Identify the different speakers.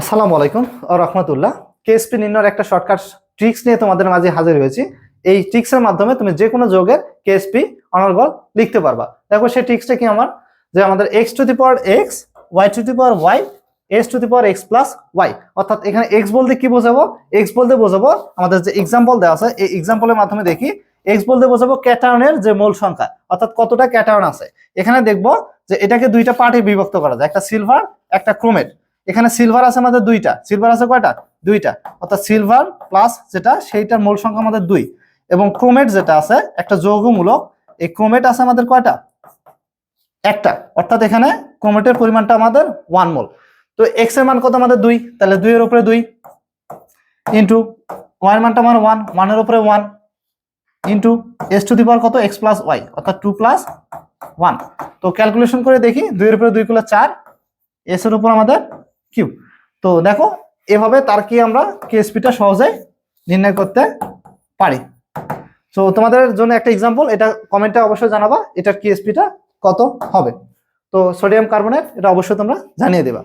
Speaker 1: আসসালামু আলাইকুম রহমতুল্লাহ কেএসপি নির্ণয়ের একটা শর্টকাট ট্রিক্স নিয়ে তোমাদের মাঝে হাজির হয়েছি। এই ট্রিক্সের মাধ্যমে তুমি যে কোনো যোগের কেএসপি অনর্গল লিখতে পারবা। দেখো সেই ট্রিক্সটা কি আমার? যে আমাদের X to the power X Y to the power Y S to the power X plus Y অর্থাৎ এখানে এক্স বলতে কি বোঝাবো? এক্স বলতে বোঝাবো, আমাদের যে এক্সাম্পল দেওয়া আছে, এই এক্সাম্পলের মাধ্যমে দেখি এক্স বলতে বোঝাবো ক্যাটার্নের যে মূল সংখ্যা। অর্থাৎ কতটা ক্যাটার্ন আছে। এখানে দেখব যে এটাকে দুইটা পার্টে বিভক্ত করা যায়, একটা সিলভার একটা ক্রোমেট এখানে সিলভার আছে আমাদের দুইটা। সিলভার আছে কয়টা? দুইটা। অর্থাৎ সিলভার প্লাস যেটা, সেইটার মূল সংখ্যা আমাদের দুই। এবং ক্রোমেট যেটা আছে, একটা যৌগমূলক, এই ক্রোমেট আছে আমাদের কয়টা? একটা। অর্থাৎ এখানে ক্রোমেটের পরিমাণটা আমাদের ওয়ান মোল তো এক্সের মান কত আমাদের দুই? তাহলে দুইয়ের উপরে দুই। ইন্টু এর মানটা আমার ওয়ান ওয়ানের উপরে one into S to the power কত? এক্স প্লাস ওয়াই অর্থাৎ টু প্লাস ওয়ান তো ক্যালকুলেশন করে দেখি দুইয়ের উপরে দুই কুলো চার। এস এর উপর আমাদের কিউব তো দেখো, এভাবে তার কি আমরা কেএসপিটা সহজে নির্ণয় করতে পারি। তো তোমাদের জন্য একটা এক্সাম্পল এটা কমেন্টে অবশ্যই জানাবা, এটার কেএসপিটা কত হবে। তো সোডিয়াম কার্বনেট এটা অবশ্যই তোমরা জানিয়ে দেবা।